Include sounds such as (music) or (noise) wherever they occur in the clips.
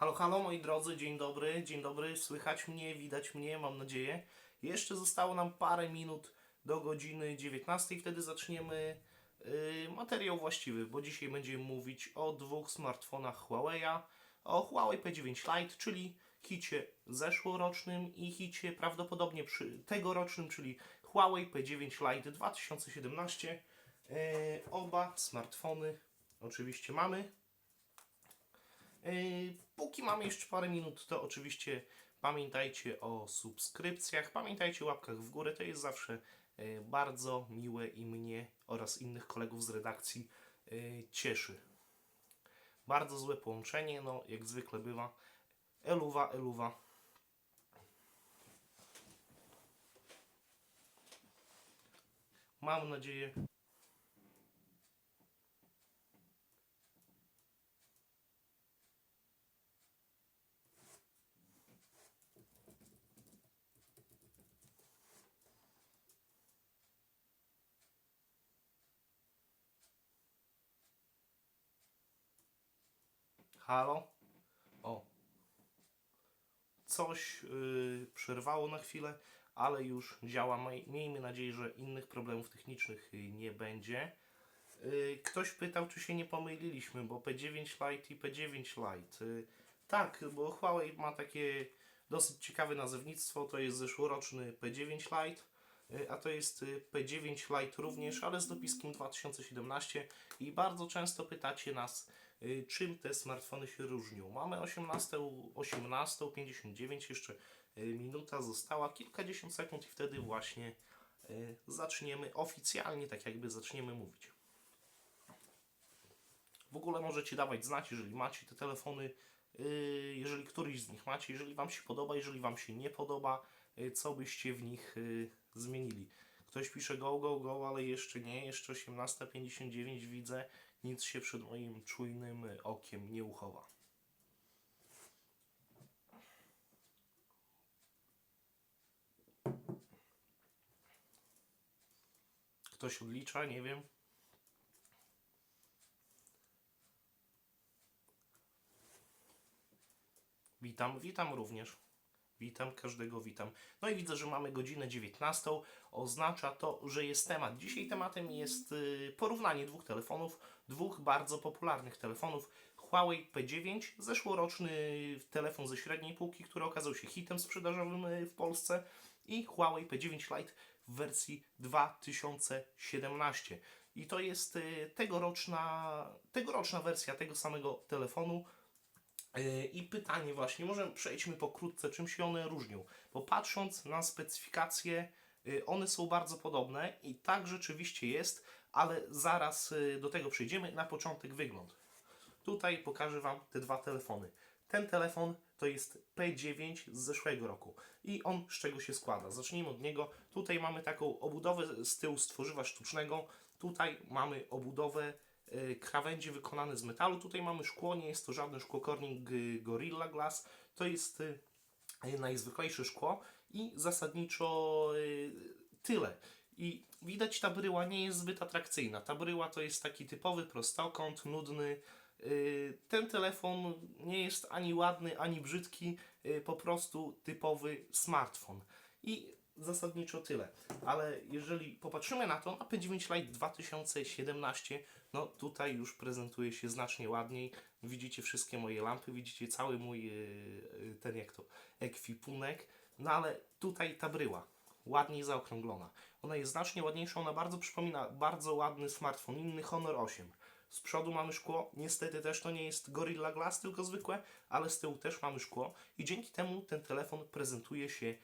Halo, halo moi drodzy, dzień dobry, dzień dobry, słychać mnie, widać mnie, mam nadzieję. Jeszcze zostało nam parę minut do godziny 19, wtedy zaczniemy y, materiał właściwy, bo dzisiaj będziemy mówić o dwóch smartfonach Huawei'a, o Huawei P9 Lite, czyli hicie zeszłorocznym i hicie prawdopodobnie przy tegorocznym, czyli Huawei P9 Lite 2017. Y, oba smartfony oczywiście mamy. Yy, Póki mamy jeszcze parę minut, to oczywiście pamiętajcie o subskrypcjach, pamiętajcie o łapkach w górę, to jest zawsze yy, bardzo miłe i mnie oraz innych kolegów z redakcji yy, cieszy. Bardzo złe połączenie, no jak zwykle bywa. Eluwa, eluwa. Mam nadzieję, Halo? O. Coś yy, przerwało na chwilę, ale już działa. Miejmy nadzieję, że innych problemów technicznych yy, nie będzie. Yy, ktoś pytał, czy się nie pomyliliśmy, bo P9 Lite i P9 Lite. Yy, tak, bo Huawei ma takie dosyć ciekawe nazewnictwo. To jest zeszłoroczny P9 Lite. yy, A to jest yy, P9 Lite również, ale z dopiskiem 2017 i bardzo często pytacie nas, y, czym te smartfony się różnią. Mamy 18, 18.59, jeszcze y, minuta została, kilkadziesiąt sekund i wtedy właśnie y, zaczniemy oficjalnie, tak jakby zaczniemy mówić. W ogóle możecie dawać znać, jeżeli macie te telefony, y, jeżeli któryś z nich macie, jeżeli Wam się podoba, jeżeli Wam się nie podoba, y, co byście w nich y, zmienili. Ktoś pisze go, go, go, ale jeszcze nie, jeszcze 18.59 widzę, nic się przed moim czujnym okiem nie uchowa. Ktoś odlicza, nie wiem. Witam, witam również. Witam, każdego witam. No i widzę, że mamy godzinę 19. Oznacza to, że jest temat. Dzisiaj tematem jest y, porównanie dwóch telefonów, dwóch bardzo popularnych telefonów. Huawei P9, zeszłoroczny telefon ze średniej półki, który okazał się hitem sprzedażowym y, w Polsce i Huawei P9 Lite w wersji 2017. I to jest y, tegoroczna, tegoroczna wersja tego samego telefonu. Yy, I pytanie właśnie, może przejdźmy pokrótce, czym się one różnią. Bo patrząc na specyfikacje, yy, one są bardzo podobne i tak rzeczywiście jest, ale zaraz yy, do tego przejdziemy. Na początek wygląd. Tutaj pokażę Wam te dwa telefony. Ten telefon to jest P9 z zeszłego roku i on z czego się składa? Zacznijmy od niego. Tutaj mamy taką obudowę z tyłu z tworzywa sztucznego. Tutaj mamy obudowę y, krawędzi wykonane z metalu. Tutaj mamy szkło, nie jest to żadne szkło Corning y, Gorilla Glass. To jest y, najzwyklejsze szkło i zasadniczo tyle. I widać, ta bryła nie jest zbyt atrakcyjna. Ta bryła to jest taki typowy prostokąt, nudny. Ten telefon nie jest ani ładny, ani brzydki, po prostu typowy smartfon. I zasadniczo tyle. Ale jeżeli popatrzymy na to, na P9 Lite 2017, no tutaj już prezentuje się znacznie ładniej. Widzicie wszystkie moje lampy, widzicie cały mój y, y, ten jak to ekwipunek. No ale tutaj ta bryła ładniej zaokrąglona. Ona jest znacznie ładniejsza, ona bardzo przypomina bardzo ładny smartfon, inny Honor 8. Z przodu mamy szkło, niestety też to nie jest Gorilla Glass, tylko zwykłe, ale z tyłu też mamy szkło i dzięki temu ten telefon prezentuje się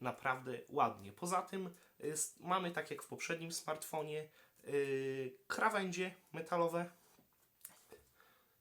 naprawdę ładnie. Poza tym y, mamy, tak jak w poprzednim smartfonie, y, krawędzie metalowe,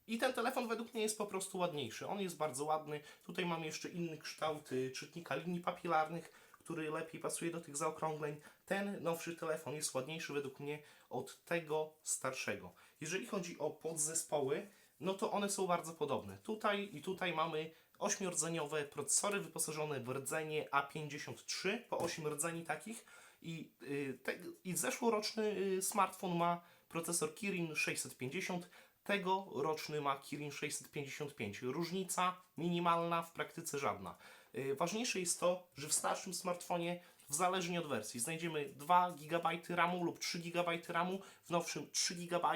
i ten telefon według mnie jest po prostu ładniejszy. On jest bardzo ładny. Tutaj mamy jeszcze inny kształt y, czytnika linii papilarnych, który lepiej pasuje do tych zaokrągleń. Ten nowszy telefon jest ładniejszy według mnie od tego starszego. Jeżeli chodzi o podzespoły, no to one są bardzo podobne. Tutaj i tutaj mamy ośmiordzeniowe procesory wyposażone w rdzenie A53, po 8 rdzeni takich. I, y, te, i zeszłoroczny y, smartfon ma procesor Kirin 650, Tegoroczny ma Kirin 655. Różnica minimalna, w praktyce żadna. Yy, Ważniejsze jest to, że w starszym smartfonie, w zależnie od wersji, znajdziemy 2 GB RAMu lub 3 GB RAMu, w nowszym 3 GB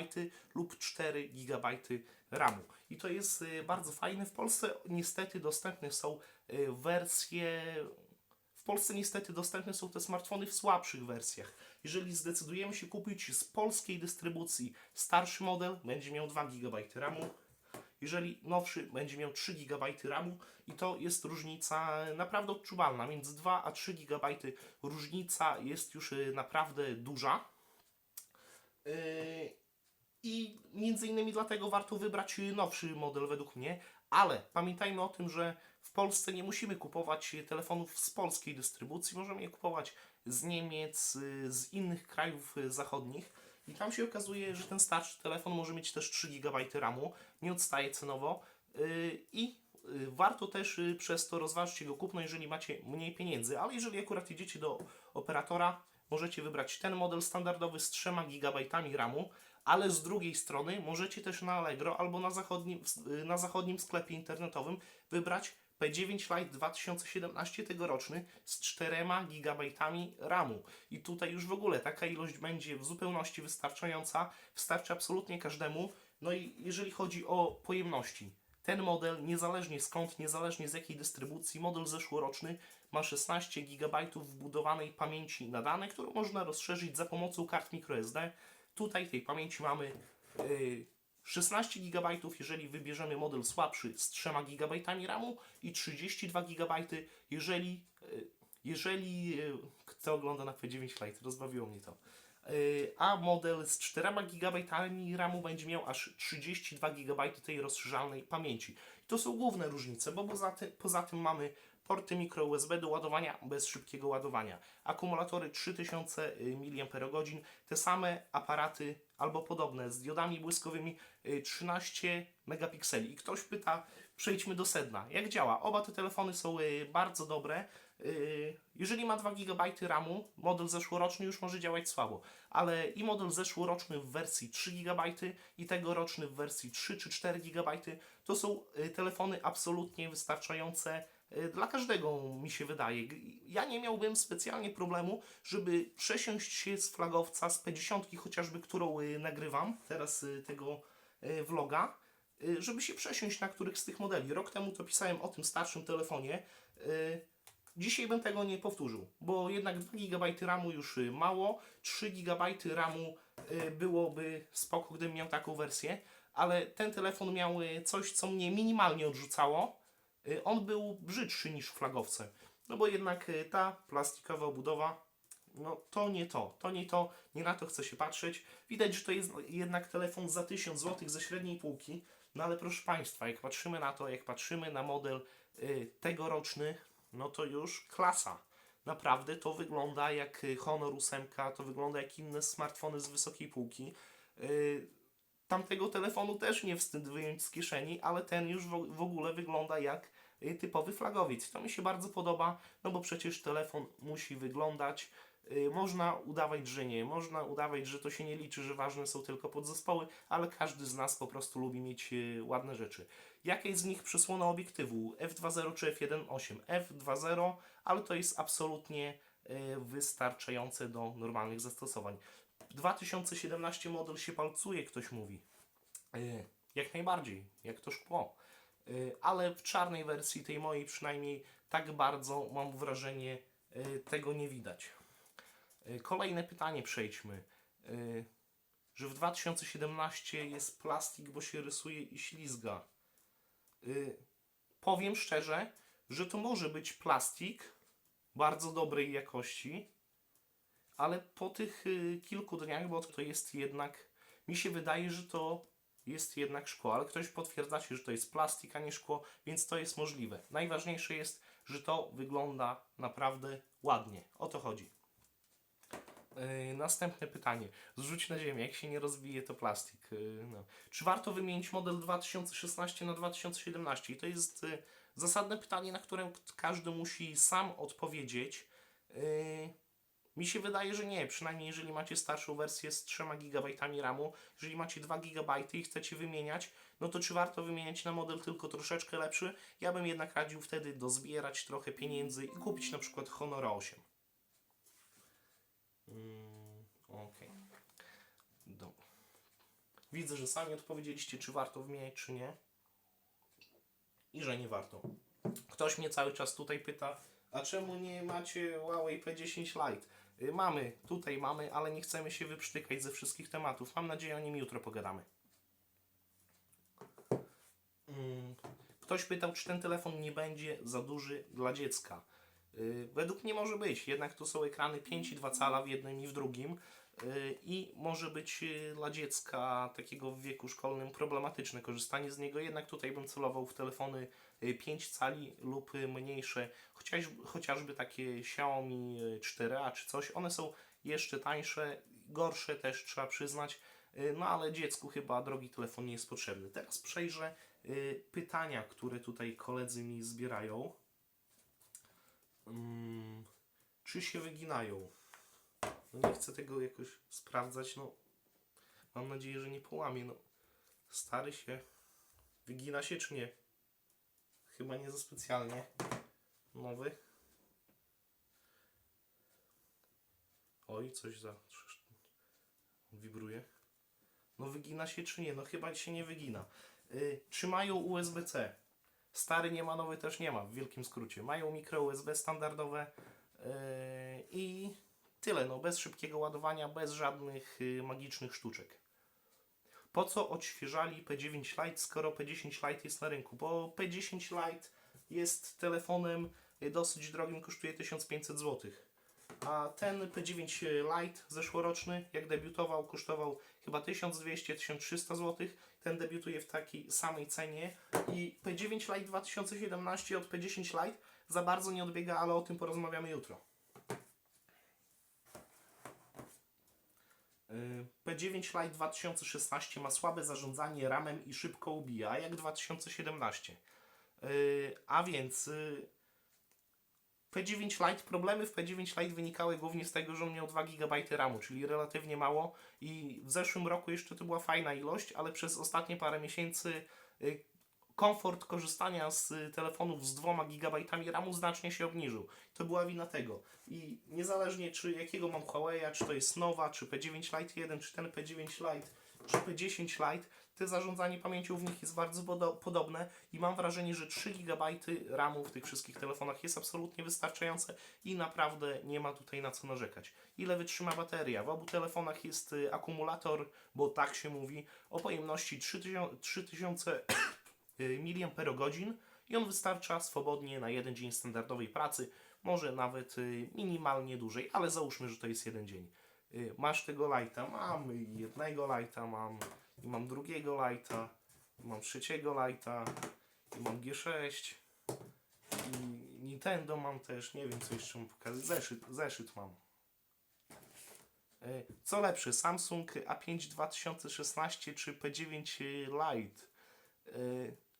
lub 4 GB RAMu. I to jest yy, bardzo fajne. W Polsce niestety dostępne są yy, wersje w Polsce niestety dostępne są te smartfony w słabszych wersjach. Jeżeli zdecydujemy się kupić z polskiej dystrybucji starszy model, będzie miał 2 GB RAMu. Jeżeli nowszy, będzie miał 3 GB RAMu i to jest różnica naprawdę odczuwalna. Między 2 a 3 GB różnica jest już y, naprawdę duża. I między innymi dlatego warto wybrać nowszy model według mnie, ale pamiętajmy o tym, że w Polsce nie musimy kupować telefonów z polskiej dystrybucji, możemy je kupować z Niemiec, z innych krajów zachodnich. I tam się okazuje, że ten starszy telefon może mieć też 3 GB RAMu, nie odstaje cenowo. Yy, i y, warto też y, przez to rozważyć jego kupno, jeżeli macie mniej pieniędzy, ale jeżeli akurat idziecie do operatora, możecie wybrać ten model standardowy z 3 GB RAMu, ale z drugiej strony możecie też na Allegro albo na zachodnim, y, na zachodnim sklepie internetowym wybrać P9 Lite 2017 tegoroczny z 4 GB RAMu. I tutaj już w ogóle taka ilość będzie w zupełności wystarczająca, wystarczy absolutnie każdemu. No i jeżeli chodzi o pojemności, ten model, niezależnie skąd, niezależnie z jakiej dystrybucji, model zeszłoroczny ma 16 GB wbudowanej pamięci na dane, którą można rozszerzyć za pomocą kart microSD. Tutaj tej pamięci mamy yy, 16 GB, jeżeli wybierzemy model słabszy z 3 GB RAMu i 32 GB, jeżeli, yy, jeżeli yy, kto ogląda na P9 Lite, rozbawiło mnie to. A model z 4 GB RAMu będzie miał aż 32 GB tej rozszerzalnej pamięci. I to są główne różnice, bo poza, poza tym mamy porty micro USB do ładowania bez szybkiego ładowania, akumulatory 3000 mAh, te same aparaty albo podobne z diodami błyskowymi y, 13 megapikseli. I ktoś pyta, przejdźmy do sedna. Jak działa? Oba te telefony są y, bardzo dobre. Y, Jeżeli ma 2 GB RAMu, model zeszłoroczny już może działać słabo, ale i model zeszłoroczny w wersji 3 GB i tegoroczny w wersji 3 czy 4 GB to są y, telefony absolutnie wystarczające y, dla każdego, mi się wydaje. Ja nie miałbym specjalnie problemu, żeby przesiąść się z flagowca z P10, chociażby którą y, nagrywam teraz y, tego vloga, żeby się przesiąść na których z tych modeli. Rok temu to pisałem o tym starszym telefonie. Dzisiaj bym tego nie powtórzył, bo jednak 2 GB RAMu już mało, 3 GB RAMu byłoby spoko, gdybym miał taką wersję, ale ten telefon miał coś, co mnie minimalnie odrzucało. Y, On był brzydszy niż flagowce, no bo jednak y, ta plastikowa obudowa, no to nie to, to nie to, nie na to chcę się patrzeć. Widać, że to jest jednak telefon za 1000 zł ze średniej półki, no ale proszę Państwa, jak patrzymy na to, jak patrzymy na model y, tegoroczny, no to już klasa. Naprawdę to wygląda jak Honor 8, to wygląda jak inne smartfony z wysokiej półki. Tamtego telefonu też nie wstyd wyjąć z kieszeni, ale ten już w, w ogóle wygląda jak typowy flagowiec. To mi się bardzo podoba, no bo przecież telefon musi wyglądać. y, Można udawać, że nie, można udawać, że to się nie liczy, że ważne są tylko podzespoły, ale każdy z nas po prostu lubi mieć y, ładne rzeczy. Jaka jest z nich przysłona obiektywu? F2.0 czy F1.8? F2.0, ale to jest absolutnie y, wystarczające do normalnych zastosowań. 2017 model się palcuje, ktoś mówi. Y, Jak najbardziej, jak to szkło. Y, Ale w czarnej wersji, tej mojej przynajmniej, tak bardzo mam wrażenie, y, tego nie widać. Y, Kolejne pytanie przejdźmy. Że w 2017 jest plastik, bo się rysuje i ślizga. Powiem szczerze, że to może być plastik bardzo dobrej jakości, ale po tych kilku dniach, bo to jest jednak, mi się wydaje, że to jest jednak szkło, ale ktoś potwierdza się, że to jest plastik, a nie szkło, więc to jest możliwe. Najważniejsze jest, że to wygląda naprawdę ładnie. O to chodzi. Yy, następne pytanie. Zrzuć na ziemię, jak się nie rozbije, to plastik. Yy, no. Czy warto wymienić model 2016 na 2017? I to jest yy, zasadne pytanie, na które każdy musi sam odpowiedzieć. Yy, Mi się wydaje, że nie, przynajmniej jeżeli macie starszą wersję z 3 GB RAMu, jeżeli macie 2 GB i chcecie wymieniać, no to czy warto wymieniać na model tylko troszeczkę lepszy? Ja bym jednak radził wtedy dozbierać trochę pieniędzy i kupić na przykład Honora 8. Mm, Okej. Do- Widzę, że sami odpowiedzieliście, czy warto wymieniać, czy nie. I że nie warto. Ktoś mnie cały czas tutaj pyta, a czemu nie macie Huawei P10 Lite? Y, Mamy, tutaj mamy, ale nie chcemy się wyprztykać ze wszystkich tematów. Mam nadzieję, o nim jutro pogadamy. Mm, Ktoś pytał, czy ten telefon nie będzie za duży dla dziecka. Y, Według mnie może być, jednak tu są ekrany 5,2 cala w jednym i w drugim i może być y, dla dziecka takiego w wieku szkolnym problematyczne korzystanie z niego, jednak tutaj bym celował w telefony y, 5 cali lub y, mniejsze, chociaż, chociażby takie Xiaomi y, 4a czy coś, one są jeszcze tańsze, gorsze też trzeba przyznać, y, no ale dziecku chyba drogi telefon nie jest potrzebny. Teraz przejrzę y, pytania, które tutaj koledzy mi zbierają. Mm, czy się wyginają? No nie chcę tego jakoś sprawdzać, no mam nadzieję, że nie połamie, no stary się wygina się czy nie? Chyba nie za specjalnie. Nowy. Oj, coś za... Wibruje. No wygina się czy nie? No chyba się nie wygina. Y, czy mają USB-C? Stary nie ma, nowy też nie ma, w wielkim skrócie. Mają mikro USB standardowe yy, i tyle, no bez szybkiego ładowania, bez żadnych yy, magicznych sztuczek. Po co odświeżali P9 Lite, skoro P10 Lite jest na rynku? Bo P10 Lite jest telefonem yy, dosyć drogim, kosztuje 1500 zł. A ten P9 Lite zeszłoroczny, jak debiutował, kosztował chyba 1200-1300 zł. Ten debiutuje w takiej samej cenie. I P9 Lite 2017 od P10 Lite za bardzo nie odbiega, ale o tym porozmawiamy jutro. P9 Lite 2016 ma słabe zarządzanie ramem i szybko ubija, jak 2017. Yy, A więc yy, P9 Lite, problemy w P9 Lite wynikały głównie z tego, że on miał 2 GB RAMu, czyli relatywnie mało i w zeszłym roku jeszcze to była fajna ilość, ale przez ostatnie parę miesięcy y, komfort korzystania z y, telefonów z 2 GB RAMu znacznie się obniżył. To była wina tego. I niezależnie czy jakiego mam Huawei, czy to jest nowa, czy P9 Lite 1, czy ten P9 Lite, czy P10 Lite, te zarządzanie pamięcią w nich jest bardzo podo- podobne i mam wrażenie, że 3 GB RAMu w tych wszystkich telefonach jest absolutnie wystarczające i naprawdę nie ma tutaj na co narzekać. Ile wytrzyma bateria? W obu telefonach jest y, akumulator, bo tak się mówi, o pojemności 3000 3000 mAh i on wystarcza swobodnie na jeden dzień standardowej pracy, może nawet y, minimalnie dłużej, ale załóżmy, że to jest jeden dzień. Y, Masz tego lighta? Mam jednego lighta, mam i mam drugiego lighta, i mam trzeciego lighta, i mam G6 i Nintendo mam też, nie wiem co jeszcze mam pokazać, zeszyt, zeszyt mam. Y, Co lepsze, Samsung A5 2016 czy P9 Lite?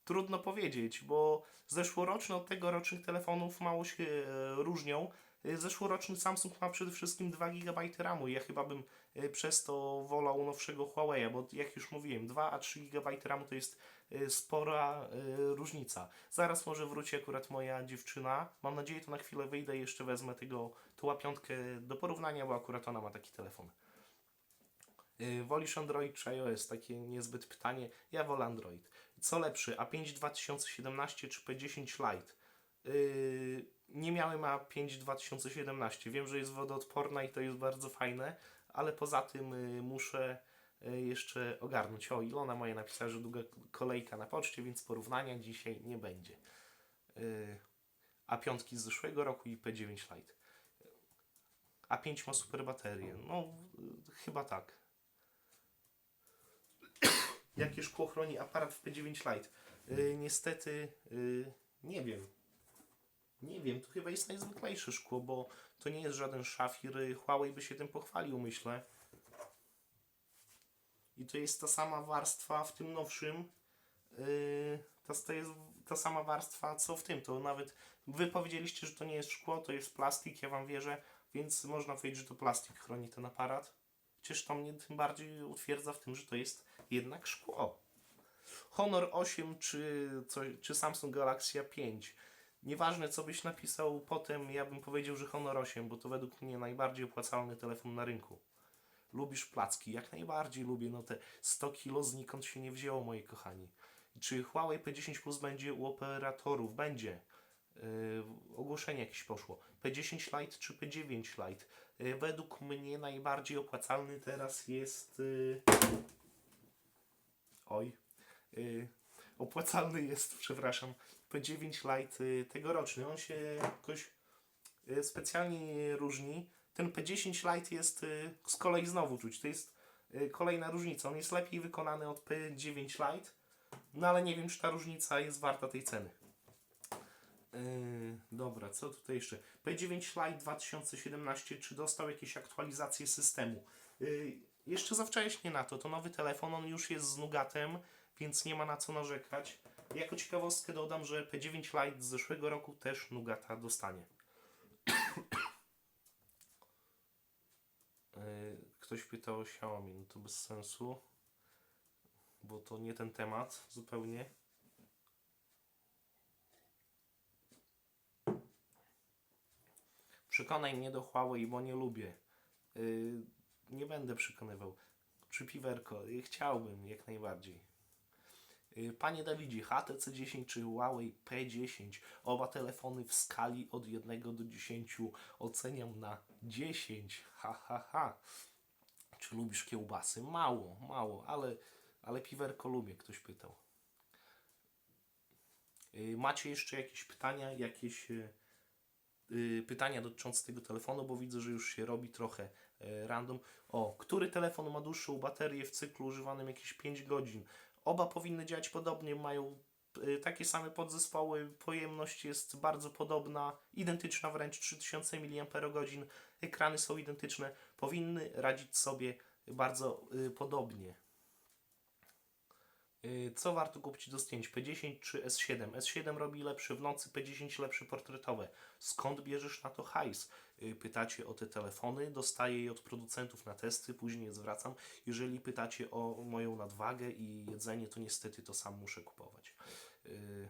Trudno powiedzieć, bo zeszłoroczne od tegorocznych telefonów mało się e, różnią. Y, Zeszłoroczny Samsung ma przede wszystkim 2 GB RAMu ja chyba bym y, przez to wolał nowszego Huawei'a, bo jak już mówiłem, 2 a 3 GB RAMu to jest spora różnica. Zaraz może wróci akurat moja dziewczyna. Mam nadzieję, to na chwilę wyjdę i jeszcze wezmę tego, tą do porównania, bo akurat ona ma taki telefon. Wolisz Android czy iOS? Takie niezbyt pytanie. Ja wolę Android. Co lepszy, A5 2017 czy P10 Lite? Yy, nie miałem A5 2017. Wiem, że jest wodoodporna i to jest bardzo fajne, ale poza tym y, muszę y, jeszcze ogarnąć. O, Ilona moja napisała, że długa kolejka na poczcie, więc porównania dzisiaj nie będzie. Yy, A5 z zeszłego roku i P9 Lite. A5 ma super baterię. No, y, chyba tak. Jakie szkło chroni aparat w P9 Lite? Yy, niestety, yy, nie wiem. Nie wiem, to chyba jest najzwyklejsze szkło, bo to nie jest żaden szafir. y, Huawei by się tym pochwalił, myślę. I to jest ta sama warstwa w tym nowszym. Yy, to, to jest ta sama warstwa co w tym. To nawet wy powiedzieliście, że to nie jest szkło, to jest plastik, ja wam wierzę. więc można powiedzieć, że to plastik chroni ten aparat. Chociaż to mnie tym bardziej utwierdza w tym, że to jest jednak szkło. Honor 8 czy, czy Samsung Galaxy 5. Nieważne co byś napisał potem, ja bym powiedział, że Honor 8, bo to według mnie najbardziej opłacalny telefon na rynku. Lubisz placki? Jak najbardziej lubię. No te 100 kilo znikąd się nie wzięło, moi kochani. Czy Huawei P10 Plus będzie u operatorów? Będzie. Yy, ogłoszenie jakieś poszło. P10 Lite czy P9 Lite? Yy, według mnie najbardziej opłacalny teraz jest... Yy... Oj. Yy, opłacalny jest, przepraszam, P9 Lite yy, tegoroczny. On się jakoś yy, specjalnie nie różni. Ten P10 Lite jest yy, z kolei znowu czuć. To jest kolejna różnica. On jest lepiej wykonany od P9 Lite, no ale nie wiem, czy ta różnica jest warta tej ceny. Yy, dobra, co tutaj jeszcze? P9 Lite 2017, czy dostał jakieś aktualizacje systemu? Yy, jeszcze za wcześnie na to, to nowy telefon, on już jest z Nugatem, więc nie ma na co narzekać. Jako ciekawostkę dodam, że P9 Lite z zeszłego roku też Nugata dostanie. Yy, (coughs) Ktoś pytał o Xiaomi, no to bez sensu, bo to nie ten temat zupełnie. Przekonaj mnie do Huawei, bo nie lubię. Nie będę przekonywał. Czy piwerko? Yy, chciałbym, jak najbardziej. Yy, Panie Dawidzie, HTC 10 czy Huawei P10? Oba telefony w skali od 1 do 10 oceniam na 10. Ha, ha, ha. Czy lubisz kiełbasy? Mało, mało, ale, ale piwerko lubię, ktoś pytał. Yy, Macie jeszcze jakieś pytania, jakieś pytania dotyczące tego telefonu, bo widzę, że już się robi trochę random. O, który telefon ma dłuższą baterię w cyklu używanym jakieś 5 godzin? Oba powinny działać podobnie, mają yy, takie same podzespoły, pojemność jest bardzo podobna, identyczna wręcz 3000 mAh, ekrany są identyczne, powinny radzić sobie bardzo yy, podobnie. Yy, Co warto kupić do zdjęć? P10 czy S7? S7 robi lepsze w nocy, P10 lepsze portretowe. Skąd bierzesz na to hajs? Yy, Pytacie o te telefony, dostaję je od producentów na testy, później je zwracam. Jeżeli pytacie o moją nadwagę i jedzenie, to niestety to sam muszę kupować. Yy,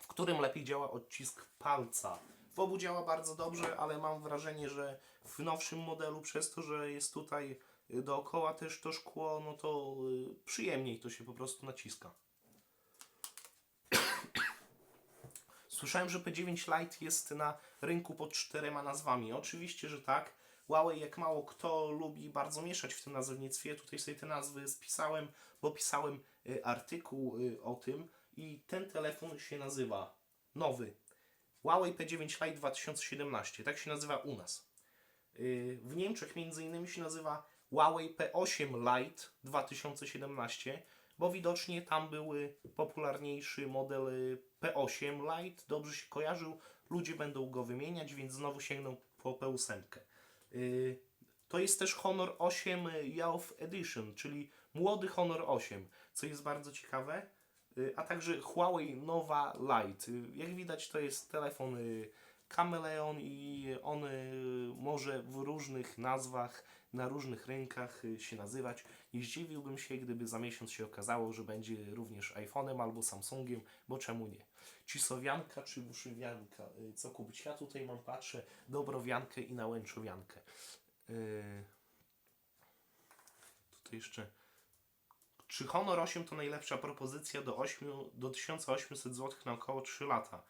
W którym lepiej działa odcisk palca? W obu działa bardzo dobrze, ale mam wrażenie, że w nowszym modelu, przez to, że jest tutaj y, dookoła też to szkło, no to y, przyjemniej to się po prostu naciska. (coughs) Słyszałem, że P9 Lite jest na rynku pod czterema nazwami. Oczywiście, że tak. Huawei, jak mało kto lubi bardzo mieszać w tym nazewnictwie. Tutaj sobie te nazwy spisałem, bo pisałem y, artykuł y, o tym i ten telefon się nazywa nowy Huawei P9 Lite 2017. Tak się nazywa u nas. W Niemczech między innymi się nazywa Huawei P8 Lite 2017, bo widocznie tam był y, popularniejszy model y, P8 Lite, dobrze się kojarzył, ludzie będą go wymieniać, więc znowu sięgną po P8. Y, To jest też Honor 8 Youth Edition, czyli młody Honor 8, co jest bardzo ciekawe, Y, a także Huawei Nova Lite. Jak widać to jest telefon Kameleon i on może w różnych nazwach, na różnych rynkach y, się nazywać. Nie zdziwiłbym się, gdyby za miesiąc się okazało, że będzie również iPhone'em albo Samsungiem, bo czemu nie? Cisowianka czy wuszywianka? Y, Co kupić? Ja tutaj mam, patrzę, dobrowiankę i nałęczowiankę. Y, Tutaj jeszcze czy Honor 8 to najlepsza propozycja do, 8, do 1800 zł na około 3 lata?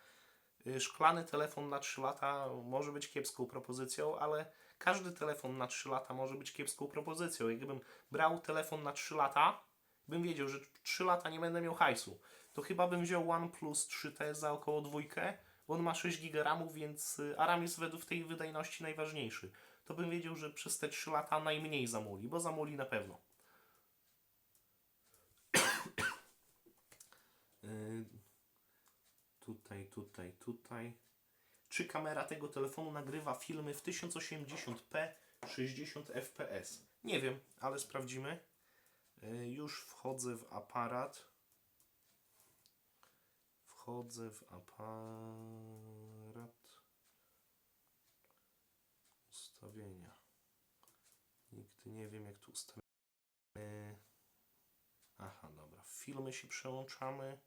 Y, Szklany telefon na 3 lata może być kiepską propozycją, ale każdy telefon na 3 lata może być kiepską propozycją. Jakbym brał telefon na 3 lata, bym wiedział, że 3 lata nie będę miał hajsu, to chyba bym wziął OnePlus 3T za około dwójkę, on ma 6 GB RAMu, więc y, RAM jest według tej wydajności najważniejszy. To bym wiedział, że przez te 3 lata najmniej zamuli, bo zamuli na pewno. Y, tutaj, tutaj, tutaj. Czy kamera tego telefonu nagrywa filmy w 1080p 60 fps? Nie wiem, ale sprawdzimy. Y, Już wchodzę w aparat. Wchodzę w aparat. Ustawienia. Nigdy nie wiem, jak tu ustawić. Aha, dobra. Filmy się przełączamy.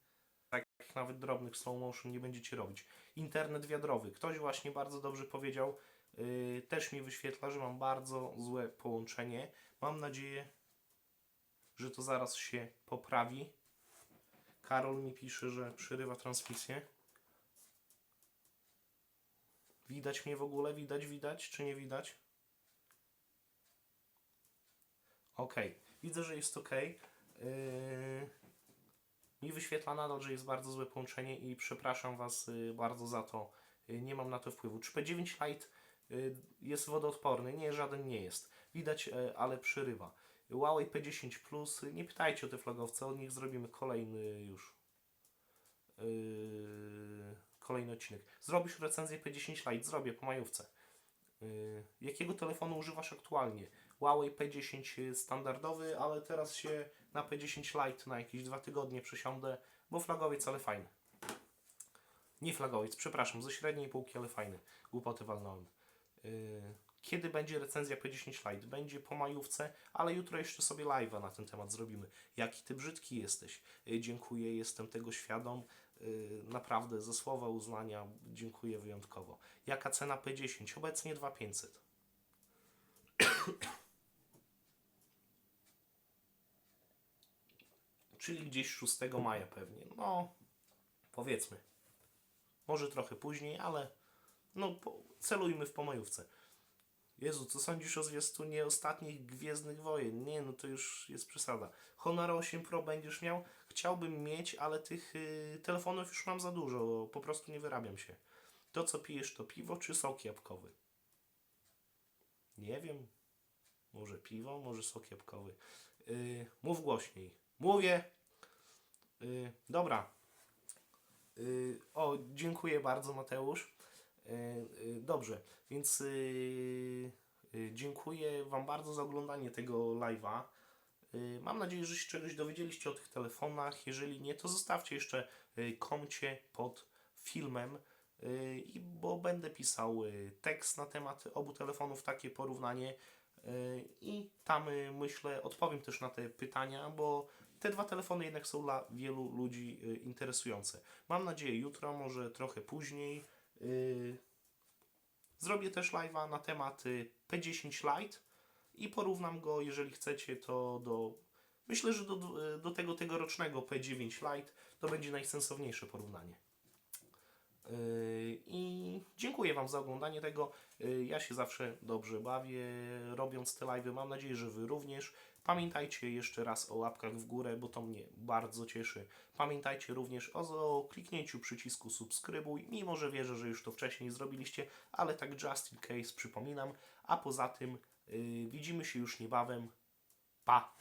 Tak jak nawet drobnych slow motion nie będziecie robić. Internet wiadrowy. Ktoś właśnie bardzo dobrze powiedział. Yy, też mi wyświetla, że mam bardzo złe połączenie. Mam nadzieję, że to zaraz się poprawi. Karol mi pisze, że przerywa transmisję. Widać mnie w ogóle? Widać, widać, czy nie widać? Ok, widzę, że jest ok. Yy... Mi wyświetla nadal, że jest bardzo złe połączenie i przepraszam Was yy, bardzo za to. Yy, nie mam na to wpływu. Czy P9 Lite yy, jest wodoodporny? Nie, żaden nie jest. Widać, yy, ale przerywa. Huawei P10 Plus, nie pytajcie o te flagowce, od nich zrobimy kolejny już. Yy, kolejny odcinek. Zrobisz recenzję P10 Lite? Zrobię po majówce. Yy, jakiego telefonu używasz aktualnie? Huawei P10 standardowy, ale teraz się na P10 Lite na jakieś dwa tygodnie przesiądę, bo flagowiec, ale fajny. Nie flagowiec, przepraszam, ze średniej półki, ale fajny. Głupoty walnąłem. Yy, kiedy będzie recenzja P10 Lite? Będzie po majówce, ale jutro jeszcze sobie live'a na ten temat zrobimy. Jaki ty brzydki jesteś? Yy, dziękuję, jestem tego świadom. Yy, naprawdę, ze słowa uznania dziękuję wyjątkowo. Jaka cena P10? Obecnie 2500. Czyli gdzieś 6 maja pewnie. No, powiedzmy. Może trochę później, ale no, celujmy w pomajówce. Jezu, co sądzisz o zwiastunie ostatnich Gwiezdnych Wojen? Nie, no to już jest przesada. Honor 8 Pro będziesz miał? Chciałbym mieć, ale tych y, telefonów już mam za dużo, po prostu nie wyrabiam się. To, co pijesz, to piwo czy sok jabłkowy? Nie wiem. Może piwo, może sok jabłkowy. Yy, mów głośniej. Mówię. Yy, dobra. Yy, o, dziękuję bardzo, Mateusz. Yy, yy, dobrze, więc yy, yy, dziękuję Wam bardzo za oglądanie tego live'a. Yy, Mam nadzieję, że się czegoś dowiedzieliście o tych telefonach. Jeżeli nie, to zostawcie jeszcze yy, komcie pod filmem, yy, i- bo będę pisał yy, tekst na temat obu telefonów, takie porównanie. Yy, I tam yy, myślę, odpowiem też na te pytania, bo te dwa telefony jednak są dla wielu ludzi yy, interesujące. Mam nadzieję jutro, może trochę później. Yy, Zrobię też live'a na temat y, P10 Lite i porównam go, jeżeli chcecie, to do. Myślę, że do, do tego tegorocznego P9 Lite to będzie najsensowniejsze porównanie. I dziękuję Wam za oglądanie tego. Ja się zawsze dobrze bawię robiąc te live'y. Mam nadzieję, że Wy również. Pamiętajcie jeszcze raz o łapkach w górę, bo to mnie bardzo cieszy. Pamiętajcie również o, kliknięciu przycisku subskrybuj, mimo że wierzę, że już to wcześniej zrobiliście, ale tak just in case przypominam. A poza tym yy, widzimy się już niebawem. Pa!